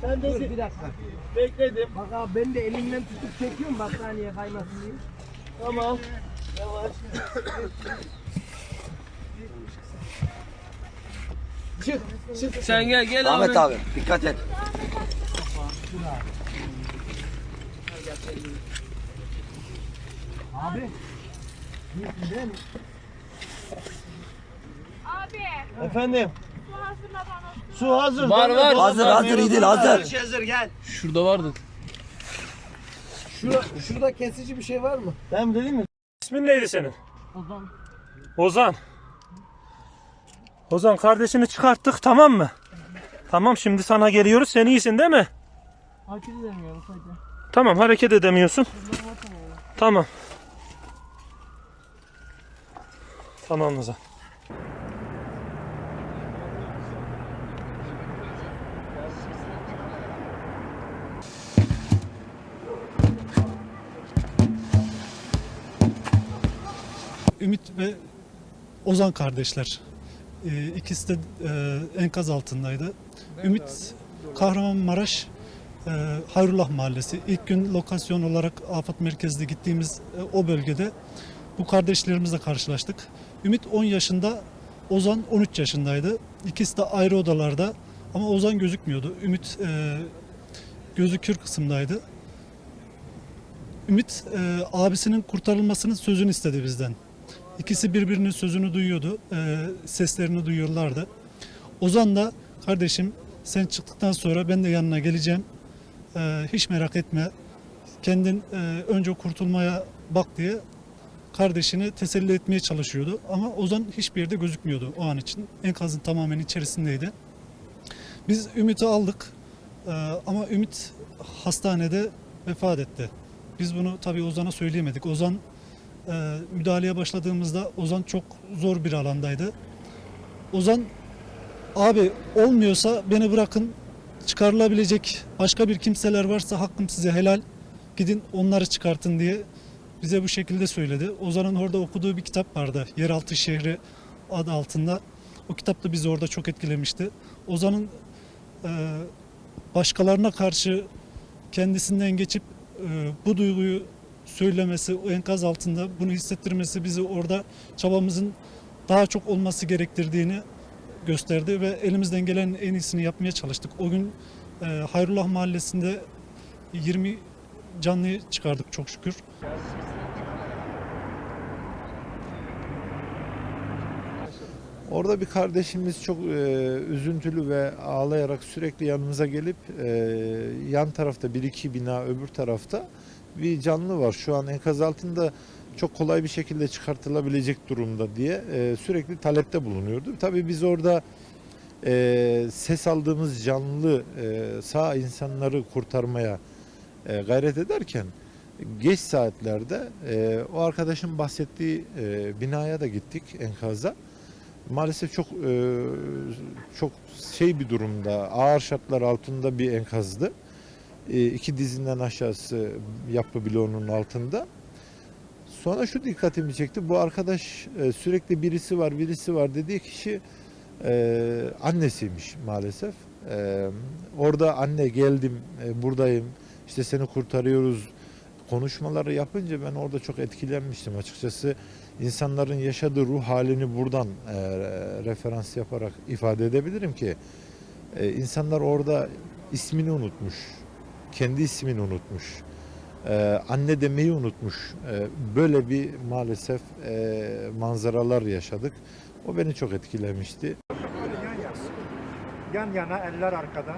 Sen Dur de bir dakika. bekledim. Bak abi ben de elimden tutup çekiyorum battaniye kaymasın diye. Tamam. Yavaş. çık, çık. Sen gel gel Ahmet abi dikkat et. Abi. Abi Efendim. Su hazır. Var, var. Hazır hazır İdil hazır. hazır gel. Şurada vardı. Şura, şurada kesici bir şey var mı? Ben dedim mi? İsmin neydi senin? Ozan. Ozan. Ozan kardeşini çıkarttık tamam mı? Tamam şimdi sana geliyoruz. Sen iyisin değil mi? Hareket edemiyorum sadece. Tamam hareket edemiyorsun. Tamam. Tamam Ozan. Ümit ve Ozan kardeşler. Ee, ikisi de e, enkaz altındaydı. Ümit Kahramanmaraş e, Hayrullah Mahallesi. İlk gün lokasyon olarak afet merkezde gittiğimiz e, o bölgede bu kardeşlerimizle karşılaştık. Ümit 10 yaşında, Ozan 13 yaşındaydı. İkisi de ayrı odalarda ama Ozan gözükmüyordu. Ümit e, gözükür kısımdaydı. Ümit e, abisinin kurtarılmasının sözünü istedi bizden. İkisi birbirinin sözünü duyuyordu, e, seslerini duyuyorlardı. Ozan da kardeşim sen çıktıktan sonra ben de yanına geleceğim. E, hiç merak etme. Kendin e, önce kurtulmaya bak diye kardeşini teselli etmeye çalışıyordu. Ama Ozan hiçbir yerde gözükmüyordu o an için. Enkazın tamamen içerisindeydi. Biz Ümit'i aldık E, ama Ümit hastanede vefat etti. Biz bunu tabii Ozan'a söyleyemedik. Ozan e, müdahaleye başladığımızda Ozan çok zor bir alandaydı. Ozan abi olmuyorsa beni bırakın çıkarılabilecek başka bir kimseler varsa hakkım size helal gidin onları çıkartın diye bize bu şekilde söyledi. Ozan'ın orada okuduğu bir kitap vardı. Yeraltı Şehri adı altında. O kitap da bizi orada çok etkilemişti. Ozan'ın e, başkalarına karşı kendisinden geçip e, bu duyguyu söylemesi, o enkaz altında bunu hissettirmesi bizi orada çabamızın daha çok olması gerektirdiğini gösterdi ve elimizden gelen en iyisini yapmaya çalıştık. O gün e, Hayrullah Mahallesi'nde 20 canlıyı çıkardık çok şükür. Orada bir kardeşimiz çok e, üzüntülü ve ağlayarak sürekli yanımıza gelip e, yan tarafta bir iki bina öbür tarafta bir canlı var. Şu an enkaz altında çok kolay bir şekilde çıkartılabilecek durumda diye e, sürekli talepte bulunuyordu. Tabii biz orada e, ses aldığımız canlı e, sağ insanları kurtarmaya e, gayret ederken geç saatlerde e, o arkadaşın bahsettiği e, binaya da gittik enkaza maalesef çok e, çok şey bir durumda, ağır şartlar altında bir enkazdı. E, iki dizinden aşağısı yapı bloğunun altında. Sonra şu dikkatimi çekti. Bu arkadaş e, sürekli birisi var, birisi var dediği kişi e, annesiymiş maalesef. E, orada anne geldim, e, buradayım, işte seni kurtarıyoruz konuşmaları yapınca ben orada çok etkilenmiştim açıkçası insanların yaşadığı ruh halini buradan referans yaparak ifade edebilirim ki insanlar orada ismini unutmuş, kendi ismini unutmuş, e, anne demeyi unutmuş. E, böyle bir maalesef e, manzaralar yaşadık. O beni çok etkilemişti. yan yana, eller arkada.